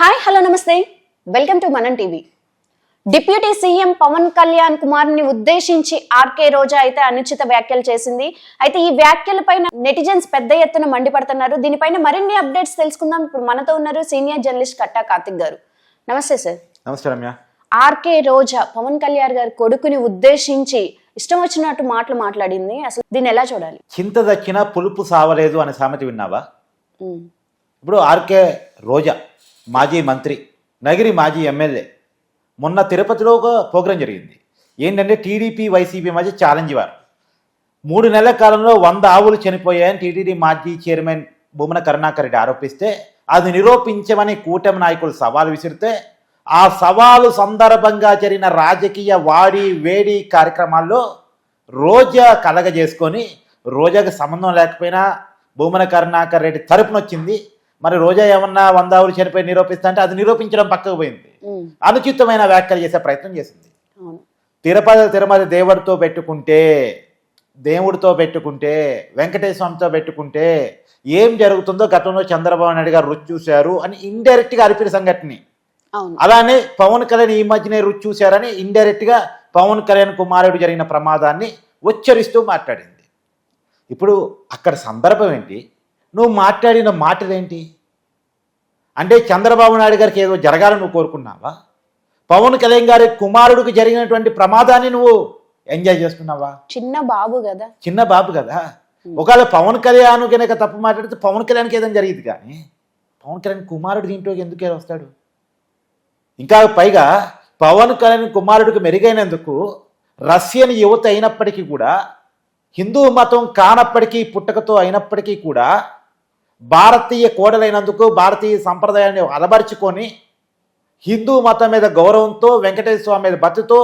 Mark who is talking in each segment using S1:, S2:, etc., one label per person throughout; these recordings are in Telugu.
S1: హాయ్ హలో నమస్తే. Welcome to Manam TV. Deputy CM Pawan Kalyan కుమార్ని ఉద్దేశించి ఆర్కే రోజా అయితే అనుచిత వ్యాఖ్యలు చేసింది. అయితే ఈ వ్యాఖ్యలపైన నెటిజన్స్ పెద్ద ఎత్తున మండిపడుతున్నారు. దీనిపైన మరిన్ని అప్డేట్స్ తెలుసుకుందాం. ఇప్పుడు మనతో ఉన్నారు సీనియర్ జర్నలిస్ట్ కట్టా కార్తిక్ గారు. నమస్తే సార్.
S2: నమస్తే రమ్య.
S1: ఆర్కే రోజా పవన్ కళ్యాణ్ గారి కొడుకుని ఉద్దేశించి ఇష్టం వచ్చినట్టు మాటలు మాట్లాడింది. అసలు దీన్ని ఎలా చూడాలి?
S2: చింత దక్కిన పులుపు సావలేదు అనే సామెత విన్నావా? ఇప్పుడు ఆర్కే రోజా మాజీ మంత్రి నగిరి మాజీ ఎమ్మెల్యే. మొన్న తిరుపతిలో ఒక ప్రోగ్రాం జరిగింది. ఏంటంటే టీడీపీ వైసీపీ మధ్య ఛాలెంజ్ వారు. మూడు నెలల కాలంలో వంద ఆవులు చనిపోయాయని టీటీడీ మాజీ చైర్మన్ భూమన కరుణాకర్ రెడ్డి ఆరోపిస్తే అది నిరూపించమని కూటమి నాయకులు సవాలు విసిరితే ఆ సవాలు సందర్భంగా జరిగిన రాజకీయ వాడి వేడి కార్యక్రమాల్లో రోజా కలగజేసుకొని రోజాకి సంబంధం లేకపోయినా భూమన కరుణాకర్ రెడ్డి తరపున వచ్చింది. మరి రోజా ఏమన్నా వంద ఆవులు చనిపోయి నిరూపిస్తా అంటే అది నిరూపించడం పక్కకు పోయింది. అనుచితమైన వ్యాఖ్యలు చేసే ప్రయత్నం చేసింది. తిరుపతి తిరుమల దేవుడితో పెట్టుకుంటే దేవుడితో పెట్టుకుంటే వెంకటేశ్వర స్వామితో పెట్టుకుంటే ఏం జరుగుతుందో గతంలో చంద్రబాబు నాయుడు గారు రుచి చూశారు అని ఇండైరెక్ట్గా అరిపిన సంఘటన. అలానే పవన్ కళ్యాణ్ ఈ మధ్యనే రుచి చూశారని ఇండైరెక్ట్గా పవన్ కళ్యాణ్ కుమారుడు జరిగిన ప్రమాదాన్ని ఉచ్చరిస్తూ మాట్లాడింది. ఇప్పుడు అక్కడ సందర్భం ఏంటి? నువ్వు మాట్లాడిన మాటలేంటి? అంటే చంద్రబాబు నాయుడు గారికి ఏదో జరగాలని నువ్వు కోరుకున్నావా? పవన్ కళ్యాణ్ గారి కుమారుడికి జరిగినటువంటి ప్రమాదాన్ని నువ్వు ఎంజాయ్ చేస్తున్నావా?
S1: చిన్న బాబు కదా.
S2: చిన్న బాబు కదా. ఒకవేళ పవన్ కళ్యాణ్ కనుక తప్పు మాట్లాడితే పవన్ కళ్యాణ్కి ఏదైనా జరిగింది కానీ పవన్ కళ్యాణ్ కుమారుడు దీంట్లో ఎందుకు వస్తాడు? ఇంకా పైగా పవన్ కళ్యాణ్ కుమారుడికి మెరుగైనందుకు రష్యన్ యువత అయినప్పటికీ కూడా హిందూ మతం కానప్పటికీ పుట్టకతో అయినప్పటికీ కూడా భారతీయ కోడలైనందుకు భారతీయ సంప్రదాయాన్ని అలబరుచుకొని హిందూ మతం మీద గౌరవంతో వెంకటేశ్వర స్వామి మీద భక్తితో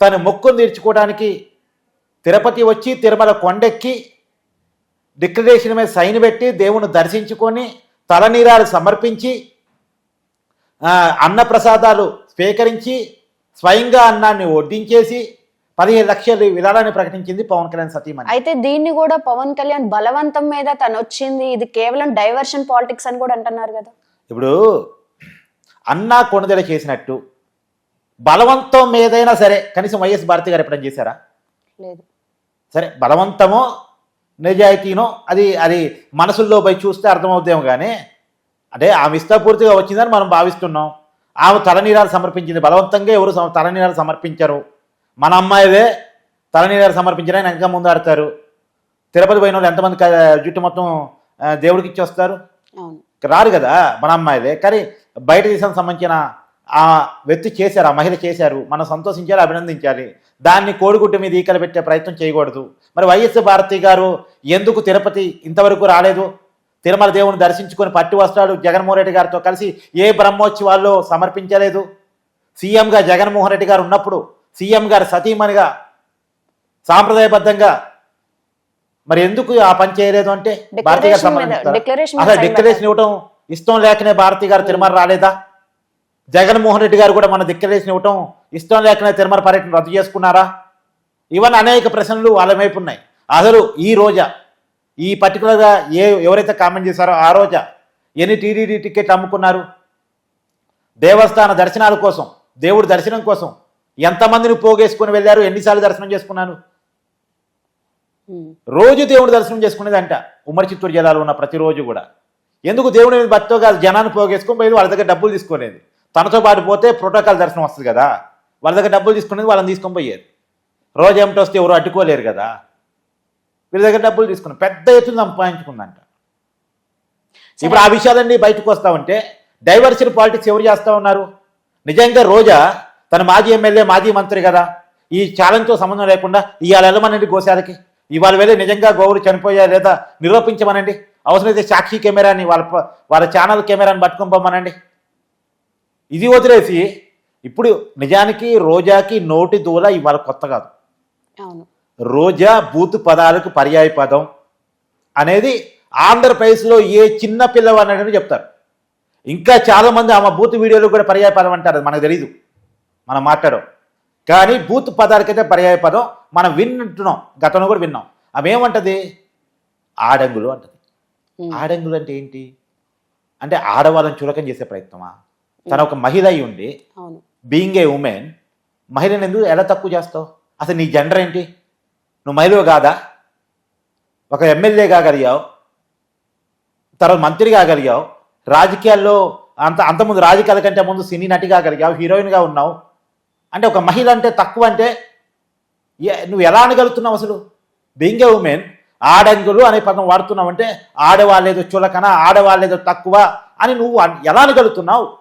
S2: తన మొక్కును తీర్చుకోవడానికి తిరుపతి వచ్చి తిరుమల కొండెక్కి డిక్లరేషన్ మీద సైన్ పెట్టి దేవుని దర్శించుకొని తలనీరాలు సమర్పించి అన్నప్రసాదాలు స్వీకరించి స్వయంగా అన్నాన్ని వడ్డించేసి పదిహేను లక్షల విరాళాన్ని ప్రకటించింది పవన్ కళ్యాణ్ సతీమణి.
S1: అయితే దీన్ని కూడా పవన్ కళ్యాణ్ బలవంతం మీద తను వచ్చింది ఇది కేవలం డైవర్షన్ పాలిటిక్స్ అని కూడా అంటున్నారు కదా.
S2: ఇప్పుడు అన్నా కొనుదల చేసినట్టు బలవంతం మీదైనా సరే కనీసం వైఎస్ భారతి గారు ఎప్పుడైనా చేశారా?
S1: లేదు.
S2: సరే బలవంతమో నిజాయితీనో అది అది మనసుల్లో పోయి చూస్తే అర్థమవుతాము కానీ అంటే ఆమె ఇష్టపూర్తిగా వచ్చిందని మనం భావిస్తున్నాం. ఆమె తలనీరాలు సమర్పించింది బలవంతంగా ఎవరు తలనీరాలు సమర్పించరు. మన అమ్మాయిదే తలనీరాలు సమర్పించడానికి వెనక ముందు ఆడతారు. తిరుపతి పోయిన వాళ్ళు ఎంతమంది జుట్టు మొత్తం దేవుడికి ఇచ్చి వస్తారు రారు కదా మన అమ్మాయిదే కానీ బయట దేశానికి సంబంధించిన ఆ వ్యక్తి చేశారు ఆ మహిళ చేశారు. మనం సంతోషించాలి అభినందించాలి. దాన్ని కోడిగుడ్డు మీద ఈకలు పెట్టే ప్రయత్నం చేయకూడదు. మరి వైఎస్ భారతి గారు ఎందుకు తిరుపతి ఇంతవరకు రాలేదు? తిరుమల దేవుని దర్శించుకొని పట్టి వస్త్రాలు జగన్మోహన్ రెడ్డి గారితో కలిసి ఏ బ్రహ్మోత్సవాల్లో సమర్పించలేదు? సీఎంగా జగన్మోహన్ రెడ్డి గారు ఉన్నప్పుడు సీఎం గారు సతీమణిగా సాంప్రదాయబద్ధంగా మరి ఎందుకు ఆ పని చేయలేదు అంటే భారతి గారు
S1: Declaration మీద-
S2: సంబంధించారా?
S1: declaration మీద
S2: అసలు డిక్లరేషన్ ఇవ్వటం ఇష్టం లేకనే భారతి గారు తిరుమల రాలేదా? జగన్మోహన్ రెడ్డి గారు కూడా మన డిక్లరేషన్ ఇవ్వటం ఇష్టం లేకనే తిరుమల పర్యటన రద్దు చేసుకున్నారా? ఇవన్నీ అనేక ప్రశ్నలు వాళ్ళ వైపు ఉన్నాయి. అసలు ఈ రోజా ఈ పర్టికులర్గా ఏ ఎవరైతే కామెంట్ చేశారో ఆ రోజా ఎన్ని టీడీడీ టికెట్లు అమ్ముకున్నారు? దేవస్థాన దర్శనాల కోసం దేవుడి దర్శనం కోసం ఎంతమందిని పోగేసుకుని వెళ్ళారు? ఎన్నిసార్లు దర్శనం చేసుకున్నాను? రోజు దేవుడి దర్శనం చేసుకునేదంట. ఉమ్మడి చిత్తూరు జిల్లాలో ఉన్న ప్రతిరోజు కూడా. ఎందుకు దేవుడి మీద భక్తితో కాదు జనాన్ని పోగేసుకొని పోయి వాళ్ళ దగ్గర డబ్బులు తీసుకునేది తనతో పాటు పోతే ప్రోటోకాల్ దర్శనం వస్తుంది కదా? వాళ్ళ దగ్గర డబ్బులు తీసుకునేది వాళ్ళని తీసుకొని పోయేది. రోజు ఏమిటి వస్తే ఎవరు అడ్డుకోలేరు కదా? వీళ్ళ దగ్గర డబ్బులు తీసుకుని పెద్ద ఎత్తున సంపాదించుకుందంట. ఇప్పుడు ఆ విషయాలన్నీ బయటకు వస్తా ఉంటే డైవర్సిటీ పాలిటిక్స్ ఎవరు చేస్తా ఉన్నారు? నిజంగా రోజా తన మాజీ ఎమ్మెల్యే మాజీ మంత్రి కదా. ఈ ఛాలెంజ్తో సంబంధం లేకుండా ఇవాళ వెళ్ళమనండి గోశాలకి. ఇవాళ వెళ్ళి నిజంగా గోవులు చనిపోయా లేదా నిరూపించమనండి. అవసరమైతే సాక్షి కెమెరాని వాళ్ళ వాళ్ళ ఛానల్ కెమెరాని పట్టుకొని పోమనండి. ఇది వదిలేసి ఇప్పుడు నిజానికి రోజాకి నోటి దూల ఇవాళ కొత్త కాదు. రోజా బూత్ పదాలకు పర్యాయ పదం అనేది ఆంధ్రప్రదేశ్లో ఏ చిన్న పిల్లవాడిని చెప్తారు. ఇంకా చాలా మంది ఆమె బూత్ వీడియోలు కూడా పర్యాయ పదం అంటారు మనకు తెలీదు. మనం మాట్లాడం కానీ బూత్ పదాలకైతే పర్యాయ పదం. మనం వింటున్నాం. గతంలో కూడా విన్నాం. ఆమె ఏమంటది ఆడంగులు అంటది. ఆడంగులు అంటే ఏంటి? అంటే ఆడవాళ్ళని చులకం చేసే ప్రయత్నమా? తన ఒక మహిళ అయి ఉండి బీయింగ్ ఏ ఉమెన్ మహిళను ఎందుకు ఎలా తక్కువ చేస్తావు? అసలు నీ జెండర్ ఏంటి? నువ్వు మహిళ కాదా? ఒక ఎమ్మెల్యే కాగలిగావు. తర్వాత మంత్రి కాగలిగావు. రాజకీయాల్లో అంత అంతకుముందు రాజకీయాల కంటే ముందు సినీ నటి కాగలిగావు. హీరోయిన్గా ఉన్నావు. అంటే ఒక మహిళ అంటే తక్కువ అంటే ఏ- నువ్వు ఎలా అనగలుగుతున్నావు అసలు? బీయింగ్ ఏ ఉమెన్ ఆడంగులు అనే పదం వాడుతున్నావు అంటే ఆడవాళ్ళేదో చులకన ఆడవాళ్ళేదో తక్కువ అని నువ్వు ఎలా అనగలుగుతున్నావు?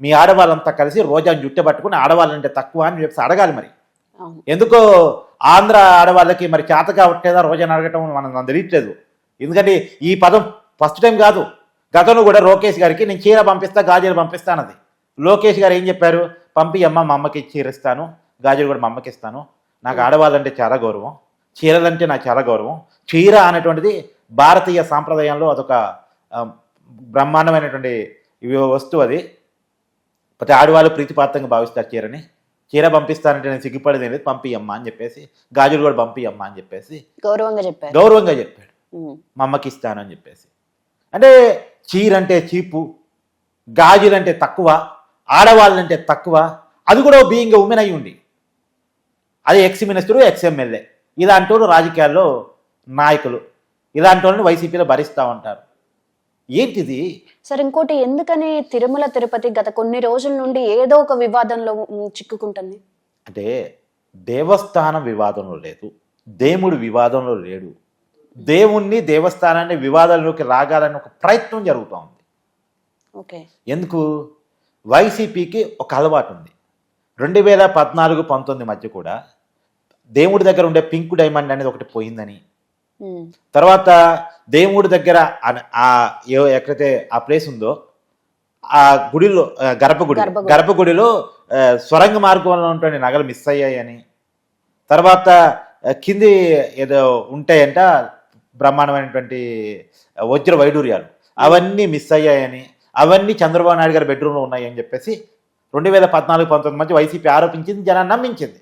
S2: మీ ఆడవాళ్ళంతా కలిసి రోజాను జుట్టు పట్టుకుని ఆడవాళ్ళంటే తక్కువ అని చెప్పి అడగాలి మరి. ఎందుకో ఆంధ్ర ఆడవాళ్ళకి మరి చేత కావట్లేదా రోజాను అడగటం మనం తెలియట్లేదు. ఎందుకంటే ఈ పదం ఫస్ట్ టైం కాదు. గతంలో కూడా లోకేష్ గారికి నేను చీర పంపిస్తా గాజులు పంపిస్తానది లోకేష్ గారు ఏం చెప్పారు? పంపి అమ్మ మా అమ్మకి చీర ఇస్తాను గాజులు కూడా మా అమ్మకి ఇస్తాను. నాకు ఆడవాళ్ళంటే చాలా గౌరవం చీరలంటే నాకు చాలా గౌరవం. చీర అనేటువంటిది భారతీయ సాంప్రదాయంలో అదొక బ్రహ్మాండమైనటువంటి వస్తువు అది. ప్రతి ఆడవాళ్ళు ప్రీతిపాత్రంగా భావిస్తారు చీరని. చీర పంపిస్తానంటే నేను సిగ్గుపడేది లేదు పంపియమ్మ అని చెప్పేసి గాజులు కూడా పంపియమ్మ అని చెప్పేసి.
S1: గౌరవంగా చెప్పారు.
S2: గౌరవంగా చెప్పాడు. మా అమ్మకి ఇస్తానని చెప్పేసి. అంటే చీర అంటే చీపు గాజులంటే తక్కువ ఆడవాళ్ళంటే తక్కువ అది కూడా బీయింగ్ ఉమెన్ అయి ఉండి. అది ఎక్స్ మినిస్టరు ఎక్స్ ఎమ్మెల్యే ఇలాంటి వాళ్ళు రాజకీయాల్లో నాయకులు. ఇలాంటి వాళ్ళని వైసీపీలో భరిస్తూ ఉంటారు. ఏంటిది?
S1: సరే ఇంకోటి ఎందుకని తిరుమల తిరుపతి గత కొన్ని రోజుల నుండి ఏదో ఒక వివాదంలో చిక్కుకుంటుంది?
S2: అంటే దేవస్థానం వివాదంలో లేదు. దేవుడు వివాదంలో లేడు. దేవుణ్ణి దేవస్థానాన్ని వివాదంలోకి రాగాలని ఒక ప్రయత్నం జరుగుతూ ఉంది.
S1: ఓకే.
S2: ఎందుకు? వైసీపీకి ఒక అలవాటు ఉంది రెండు వేల పద్నాలుగు పంతొమ్మిది మధ్య కూడా దేవుడి దగ్గర ఉండే పింక్ డైమండ్ అనేది ఒకటి పోయిందని. తర్వాత దేవుడి దగ్గర ఆ ఎక్కడైతే ఆ ప్లేస్ ఉందో ఆ గుడిలో గర్భగుడి
S1: గర్భగుడి.
S2: గర్భగుడిలో ఆ, సొరంగ మార్గంలో ఉంటున్న నగలు మిస్ అయ్యాయని. తర్వాత కింది ఏదో ఉంటాయంట బ్రహ్మాండమైనటువంటి వజ్ర వైడూర్యాలు. అవన్నీ మిస్ అయ్యాయని. అవన్నీ చంద్రబాబు నాయుడు గారి బెడ్రూమ్లో ఉన్నాయని చెప్పేసి రెండు వేల పద్నాలుగు పంతొమ్మిది మధ్య వైసీపీ ఆరోపించింది జనాన్ని నమ్మించింది.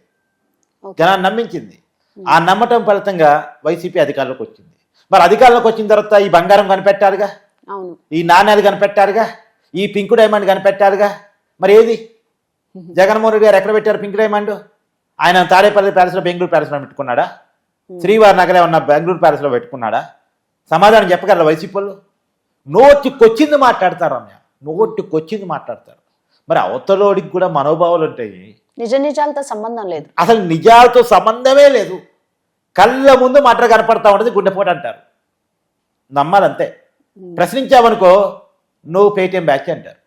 S2: జనాన్ని నమ్మించింది. ఆ నమ్మటం ఫలితంగా వైసీపీ అధికారంలోకి వచ్చింది. మరి అధికారంలోకి వచ్చిన తర్వాత ఈ బంగారం కనిపెట్టారుగా? ఈ నాణ్యాలు కనిపెట్టారుగా? ఈ పింక్ డైమండ్ కనిపెట్టారుగా? మరి ఏది? జగన్మోహన్ రెడ్డి గారు ఎక్కడ పెట్టారు పింక్ డైమండ్ ఆయన తాడేపల్లి ప్యాలెస్లో బెంగళూరు ప్యాలెస్లో పెట్టుకున్నాడా? శ్రీవారి నగరే ఉన్న బెంగళూరు ప్యాలెస్లో పెట్టుకున్నాడా? సమాధానం చెప్పగలరా వైసీపీ వాళ్ళు? నోటికొచ్చింది మాట్లాడతారు అన్నయ్య. నోటికొచ్చింది మాట్లాడతారు. మరి అవతలోడికి కూడా మనోభావాలు ఉంటాయి.
S1: నిజ నిజాలతో సంబంధం లేదు.
S2: అసలు నిజాలతో సంబంధమే లేదు. కళ్ళ ముందు మటర్ కనపడతా ఉంటుంది గుండెపోటు అంటారు. నమ్మాలంతే. ప్రశ్నించావనుకో నువ్వు పేటిఎం బ్యాచ్ అంటారు.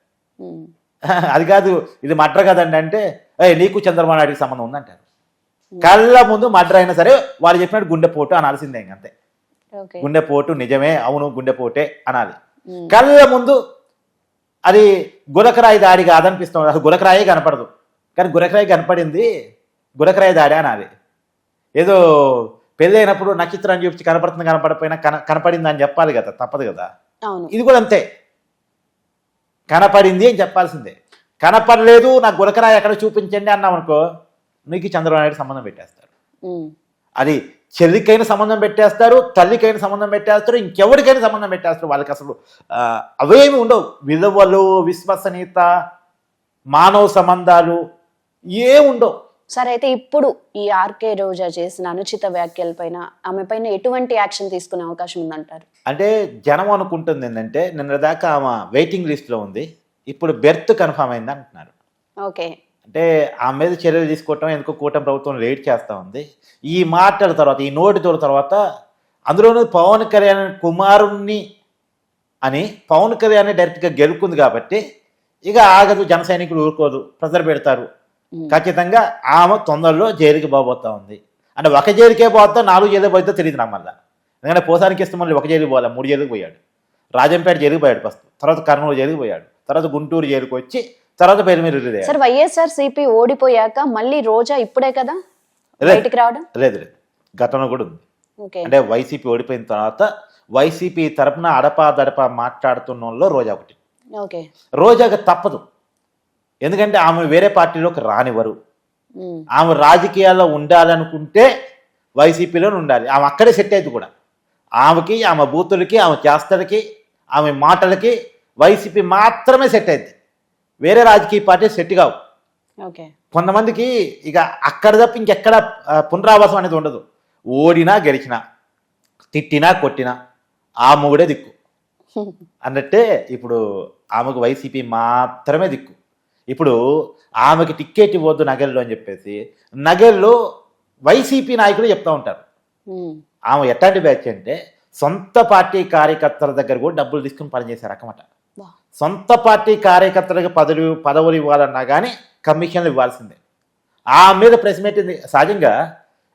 S2: అది కాదు ఇది మటర్ కదండి అంటే "ఏయ్, నీకు చంద్రబాబు నాయుడికి సంబంధం ఉందంటారు కళ్ళ ముందు మటర్ అయినా సరే వాళ్ళు చెప్పినట్టు గుండెపోటు అనాల్సిందే ఇంక అంతే
S1: ఓకే.
S2: గుండెపోటు నిజమే అవును గుండెపోటే అనాలి. కళ్ళ ముందు అది గులకరాయి దాడి కాదనిపిస్తుంది. అసలు గులకరాయే కనపడదు. కానీ గులకరాయి కనపడింది. గులకరాయి దాడి అనాలి ఏదో పెళ్ళి అయినప్పుడు నక్షత్రం చూపించి కనపడుతుంది కనపడపోయినా కన కనపడింది అని చెప్పాలి కదా తప్పదు కదా. ఇది కూడా అంతే. కనపడింది అని చెప్పాల్సిందే. కనపడలేదు నాకు గులకరాయి ఎక్కడ చూపించండి అన్నాం అనుకో నీకు చంద్రబాబు నాయుడు సంబంధం పెట్టేస్తారు అది చెల్లికైన సంబంధం పెట్టేస్తారు తల్లికైన సంబంధం పెట్టేస్తారు ఇంకెవరికైనా సంబంధం పెట్టేస్తారు. వాళ్ళకి అసలు అవేమి ఉండవు. విలువలు విశ్వసనీయత మానవ సంబంధాలు ఏ ఉండవు.
S1: సరే అయితే ఇప్పుడు ఈ ఆర్కే రోజా చేసిన అనుచిత వ్యాఖ్యల పైన ఆమె పైన ఎటువంటి యాక్షన్ తీసుకునే అవకాశం ఉందంటారు?
S2: అంటే జనం అనుకుంటుంది ఏంటంటే నిన్న దాకా ఆమె వెయిటింగ్ లిస్ట్లో ఉంది. ఇప్పుడు బెర్త్ కన్ఫర్మ్ అయింది అంటున్నారు.
S1: ఓకే.
S2: అంటే ఆమె మీద చర్యలు తీసుకోవటం ఎందుకో కూటమి ప్రభుత్వం లేట్ చేస్తూ ఉంది. ఈ మాటల తర్వాత ఈ నోటితో తర్వాత అందులోనూ పవన్ కళ్యాణ్ కుమారుణ్ణి అని పవన్ కళ్యాణ్ డైరెక్ట్గా గెలుకుంది కాబట్టి ఇక ఆగదు జన సైనికులు ఊరుకోదు ప్రెజర్ పెడతారు. ఖచ్చితంగా ఆమె తొందరలో జైలుకి పోబోతా ఉంది. అంటే ఒక జైలుకే పోతా నాలుగు జైలు పోతే తెలియదు నాకు మళ్ళీ. ఎందుకంటే పోసానికి ఇస్తే మళ్ళీ ఒక జైలుకి పోలే మూడు జైలుకి పోయాడు. రాజంపేట జైలుకి పోయాడు ఫస్ట్. తర్వాత కర్నూలు జైలుకి పోయాడు. తర్వాత గుంటూరు జైలుకి వచ్చి తర్వాత పేరు అయ్యాడు
S1: సార్ వైఎస్ఆర్ సిపి ఓడిపోయాక మళ్ళీ రోజా ఇప్పుడే కదా. బయటికి రావడం?
S2: లేదు లేదు. గతంలో కూడా ఉంది. అంటే వైసీపీ ఓడిపోయిన తర్వాత వైసీపీ తరపున అడపా దడప మాట్లాడుతున్న వాళ్ళలో రోజా ఒకటి. రోజాకి తప్పదు. ఎందుకంటే ఆమె వేరే పార్టీలోకి రానివ్వరు. ఆమె రాజకీయాల్లో ఉండాలనుకుంటే వైసీపీలో ఉండాలి. ఆమె అక్కడే సెట్ అయింది కూడా. ఆమెకి ఆమె బూతులకి ఆమె చేష్టలకి ఆమె మాటలకి వైసీపీ మాత్రమే సెట్ అయింది వేరే రాజకీయ పార్టీ సెట్ కావు.
S1: ఓకే.
S2: కొంతమందికి ఇక అక్కడ తప్ప ఇంకెక్కడ పునరావాసం అనేది ఉండదు. ఓడినా గెలిచినా తిట్టినా కొట్టినా ఆ మొగుడే దిక్కు. అన్నట్టే ఇప్పుడు ఆమెకు వైసీపీ మాత్రమే దిక్కు. ఇప్పుడు ఆమెకి టిక్కెట్ ఇవ్వద్దు నగల్లో అని చెప్పేసి నగల్లో వైసీపీ నాయకులు చెప్తా ఉంటారు. ఆమె ఎట్లాంటి బ్యాచ్ అంటే సొంత పార్టీ కార్యకర్తల దగ్గర కూడా డబ్బులు తీసుకుని పనిచేసే రకమట సొంత పార్టీ కార్యకర్తలకు పదవి పదవులు ఇవ్వాలన్నా కానీ కమిషన్లు ఇవ్వాల్సిందే. ఆ మీద ప్రెస్ మీట్ ఉంది. సహజంగా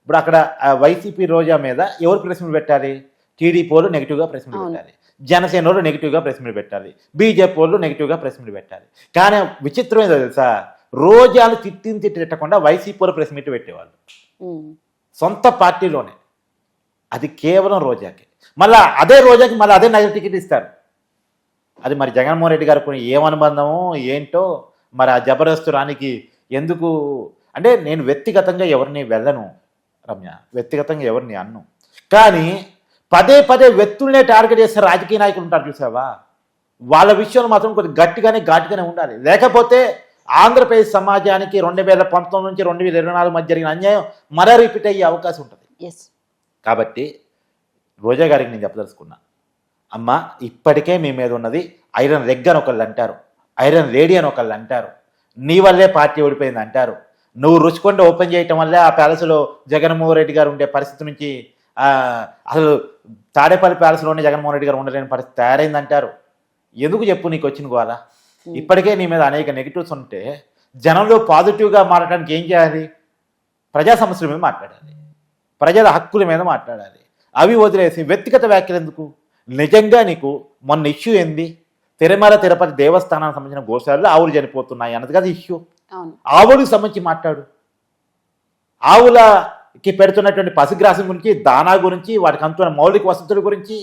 S2: ఇప్పుడు అక్కడ వైసీపీ రోజా మీద ఎవరు ప్రెస్ మీట్ పెట్టాలి? టీడీపీ వాళ్ళు నెగిటివ్గా ప్రెస్ మీట్
S1: అవును.
S2: పెట్టాలి. జనసేన వాళ్ళు నెగిటివ్గా ప్రెస్ మీట్ పెట్టాలి. బీజేపీ వాళ్ళు నెగిటివ్గా ప్రెస్ మీట్ పెట్టాలి. కానీ విచిత్రం ఏదో తెలుసా? రోజాలు తిట్టిని తిట్టి తిట్టకుండా వైసీపీ వాళ్ళు ప్రెస్ మీట్ పెట్టేవాళ్ళు. సొంత పార్టీలోనే. అది కేవలం రోజాకి. మళ్ళా అదే రోజాకి మళ్ళీ అదే నగర టికెట్ ఇస్తారు. అది మరి జగన్మోహన్ రెడ్డి గారు కొన్ని ఏమనుబంధమో ఏంటో మరి ఆ జబర్దస్త్ రానికి ఎందుకు? అంటే నేను వ్యక్తిగతంగా ఎవరిని వెళ్ళను రమ్య. వ్యక్తిగతంగా ఎవరిని అన్ను. కానీ పదే పదే వ్యక్తులనే టార్గెట్ చేస్తే రాజకీయ నాయకులు ఉంటారు చూసావా? వాళ్ళ విషయంలో మాత్రం కొద్దిగా గట్టిగానే ఘాటుగానే ఉండాలి. లేకపోతే ఆంధ్రప్రదేశ్ సమాజానికి రెండు వేల పంతొమ్మిది నుంచి రెండు వేల ఇరవై నాలుగు మధ్య జరిగిన అన్యాయం మరో రిపీట్ అయ్యే అవకాశం ఉంటుంది.
S1: ఎస్
S2: కాబట్టి రోజా గారికి నేను చెప్పదలుచుకున్నా అమ్మ ఇప్పటికే మీ మీద ఉన్నది ఐరన్ రెగ్ అని ఒకళ్ళు అంటారు ఐరన్ లేడీ అని ఒకళ్ళు అంటారు. నీ వల్లే పార్టీ ఓడిపోయింది అంటారు. నువ్వు రుచికొండ ఓపెన్ చేయటం వల్లే ఆ ప్యాలెస్లో జగన్మోహన్ రెడ్డి గారు ఉండే పరిస్థితి నుంచి అసలు తాడేపల్లి ప్యాలెస్లోనే జగన్మోహన్ రెడ్డి గారు ఉండలేని పరిస్థితి తయారైంది అంటారు ఎందుకు చెప్పు నీకు వచ్చిన గోల? ఇప్పటికే నీ మీద అనేక నెగిటివ్స్ ఉంటే జనంలో పాజిటివ్గా మారడానికి ఏం చేయాలి? ప్రజా సమస్యల మీద మాట్లాడాలి. ప్రజల హక్కుల మీద మాట్లాడాలి. అవి వదిలేసి వ్యక్తిగత వ్యాఖ్యలు ఎందుకు? నిజంగా నీకు మొన్న ఇష్యూ ఏంది? తిరుమల తిరుపతి దేవస్థానానికి సంబంధించిన గోశాలలో ఆవులు చనిపోతున్నాయి అన్నది కదా ఇష్యూ. ఆవులకు సంబంధించి మాట్లాడు. ఆవులకి పెడుతున్నటువంటి పసిగ్రాసం గురించి దానా గురించి వాటికి అందుతున్న మౌలిక వసతుల గురించి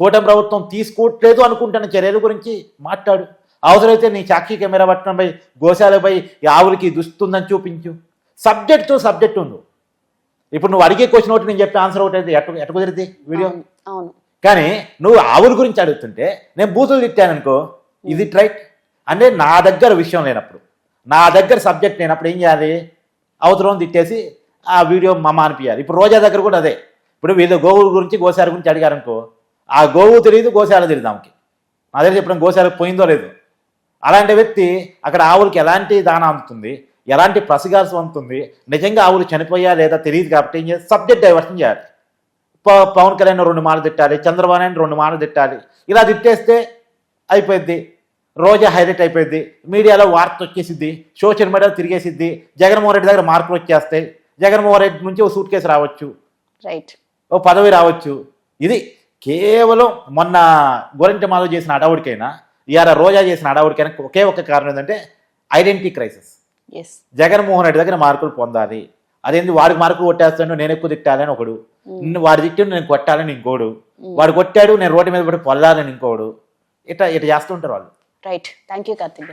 S2: కూటమి ప్రభుత్వం తీసుకోవట్లేదు అనుకుంటున్న చర్యల గురించి మాట్లాడు. అవసరమైతే నీ సాక్షి కెమెరా పట్టడంపై గోశాలపై ఆవులకి దుస్తుందని చూపించు. సబ్జెక్ట్తో సబ్జెక్ట్ ఉంది ఇప్పుడు నువ్వు అడిగే క్వశ్చన్ ఒకటి నేను చెప్పే ఆన్సర్ ఒకటి ఎట్ట ఎట్ట కుదిరిద్ది వీడియో?
S1: అవును.
S2: కానీ నువ్వు ఆవుల గురించి అడుగుతుంటే నేను బూతులు తిట్టాననుకో ఇది రైట్ అంటే నా దగ్గర విషయం లేనప్పుడు నా దగ్గర సబ్జెక్ట్ లేనప్పుడు ఏం చేయాలి? అవసరం తిట్టేసి ఆ వీడియో మమ్మ అనిపించాలి ఇప్పుడు రోజా దగ్గర కూడా అదే. ఇప్పుడు వీళ్ళు గోవుల గురించి గోశాల గురించి అడిగారనుకో ఆ గోవు తెలియదు గోశాల తెలియదు ఆమెకి. నా దగ్గర చెప్పడం గోశాలకు పోయిందో లేదు. అలాంటి వ్యక్తి అక్కడ ఆవులకి ఎలాంటి దాన అందుతుంది ఎలాంటి పసిగాల్సి అందుతుంది నిజంగా ఆవులు చనిపోయా లేదా తెలియదు కాబట్టి ఏం చేయాలి? సబ్జెక్ట్ డైవర్షన్ చేయాలి. పవన్ కళ్యాణ్ రెండు మాటలు తిట్టాలి చంద్రబాబు నాయుడు రెండు మాటలు తిట్టాలి. ఇలా తిట్టేస్తే అయిపోయింది రోజా హైలైట్ అయిపోయింది మీడియాలో వార్త వచ్చేసిద్ది. సోషల్ మీడియాలో తిరిగేసిద్ది. జగన్మోహన్ రెడ్డి దగ్గర మార్కులు వచ్చేస్తాయి. జగన్మోహన్ రెడ్డి నుంచి ఓ సూట్ కేసు రావచ్చు.
S1: రైట్
S2: ఓ పదవి రావచ్చు. ఇది కేవలం మొన్న గోరంట మాధవ్ చేసిన అడవుడికైనా ఇవాళ రోజా చేసిన అడవుడికైనా ఒకే ఒక కారణం ఏంటంటే identity crisis.
S1: Yes
S2: Jaganmohan Reddy దగ్గర మార్కులు పొందాలి. అదేంటి వాడికి మార్కులు కొట్టేస్తాను నేను ఎక్కువ తిట్టాలని ఒకడు. నిన్ను వాడి తిట్టు నేను కొట్టాలని ఇంకోడు వాడు కొట్టాడు నేను రోడ్డు మీద పడి పొల్లాలని ఇంకోడు ఇట్లా ఇట్లా చేస్తుంటారు వాళ్ళు.
S1: Right thank you Karthik